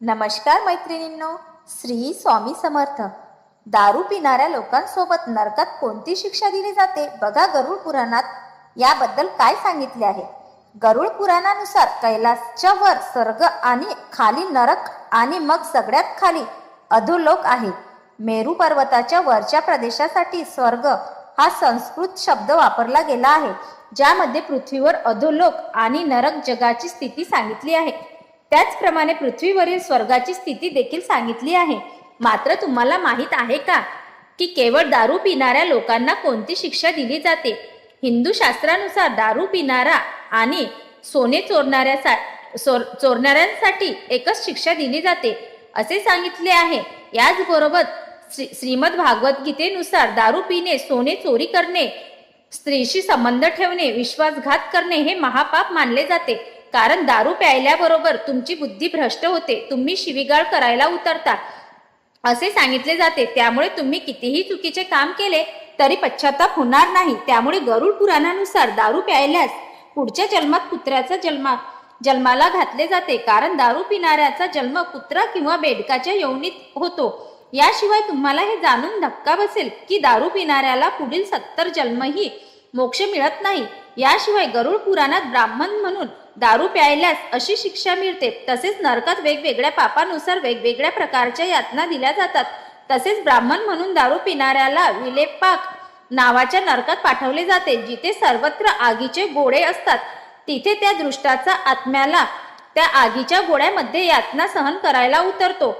नमस्कार मैत्रिणींनो श्री स्वामी समर्थ. दारू पिणाऱ्या लोकांसोबत नरकात कोणती शिक्षा दिली जाते? बघा गरुड पुराणात. याबद्दल काय सांगितले आहे? गरुड पुराणानुसार कैलासच्या वर स्वर्ग आणि खाली नरक आणि मग सगळ्यात खाली अधोलोक आहे. मेरू पर्वताच्या वरच्या प्रदेशासाठी स्वर्ग हा संस्कृत शब्द वापरला गेला आहे ज्यामध्ये पृथ्वीवर अधोलोक आणि नरक जगाची स्थिती सांगितली आहे. त्याचप्रमाणे पृथ्वीवरील स्वर्गाची स्थिती देखील सांगितली आहे. मात्र तुम्हाला माहीत आहे का की केवळ दारू पिणाऱ्या लोकांना कोणती शिक्षा दिली जाते? हिंदू शास्त्रानुसार दारू पिणारा आणि सोने चोरणाऱ्या चोरणाऱ्यांसाठी एकच शिक्षा दिली जाते असे सांगितले आहे. याचबरोबर श्री श्रीमद भागवत गीतेनुसार दारू पिणे सोने चोरी करणे स्त्रीशी संबंध ठेवणे विश्वासघात करणे हे महापाप मानले जाते. कारण दारू प्यायल्याबरोबर तुमची बुद्धी भ्रष्ट होते तुम्ही शिवीगाळ करायला उतरता. असे सांगितले जाते. त्यामुळे तुम्ही कितीही चुकीचे काम केले तरी पश्चाताप होणार नाही. त्यामुळे गरुड पुराणानुसार दारू प्यायल्यास पुढच्या जन्मात कुत्र्याचा जन्मा जन्माला घातले जाते. कारण दारू पिणाऱ्याचा जन्म कुत्रा किंवा बेडकाच्या यवनीत होतो. याशिवाय तुम्हाला हे जाणून धक्का बसेल की दारू पिणाऱ्याला पुढील सत्तर जन्मही मोक्ष मिळत नाही. याशिवाय गरुड पुराणात ब्राह्मण म्हणून दारू प्यायल्यास अशी शिक्षा मिळते. तसेच नरकात वेगवेगळ्या पापानुसार वेगवेगळ्या प्रकारच्या यातना दिल्या जातात. तसेच ब्राह्मण म्हणून दारू पिणाऱ्याला विलेपाक नावाच्या नरकात पाठवले जाते जिथे सर्वत्र आगीचे गोळे असतात. तिथे त्या दृष्टाचा आत्म्याला त्या आगीच्या गोळ्यामध्ये यातना सहन करायला उतरतो.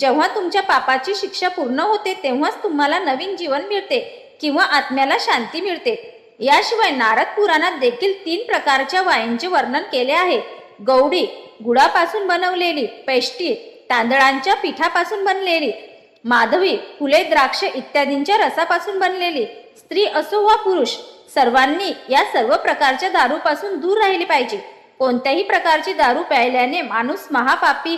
जेव्हा तुमच्या पापाची शिक्षा पूर्ण होते तेव्हाच तुम्हाला नवीन जीवन मिळते किंवा आत्म्याला शांती मिळते. याशिवाय नारद पुराणात देखील तीन प्रकारच्या वाईनचे वर्णन केले आहे. गौडी गुळापासून बनवलेली पेष्टी तांदळांच्या पिठापासून बनलेली माधवी फुले द्राक्ष इत्यादींच्या रसापासून बनलेली स्त्री असो वा पुरुष सर्वांनी या सर्व प्रकारच्या दारूपासून दूर राहिले पाहिजे. कोणत्याही प्रकारची दारू प्यायल्याने माणूस महापापी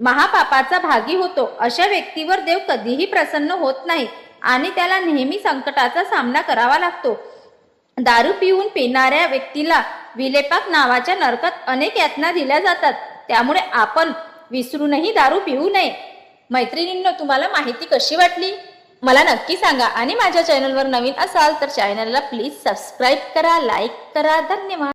महापापाचा भागी होतो अशा व्यक्तीवर देव कधीही प्रसन्न होत नाही आणि त्याला नेहमी संकटाचा सामना करावा लागतो. दारू पिऊन पिणाऱ्या व्यक्तीला विलेपाक नावाच्या नरकात अनेक यातना दिल्या जातात. त्यामुळे आपण विसरूनही दारू पिऊ नये. मैत्रिणींनो तुम्हाला माहिती कशी वाटली? मला नक्की सांगा. आणि माझ्या चॅनलवर नवीन असाल तर चॅनलला प्लीज सबस्क्राईब करा लाईक करा. धन्यवाद.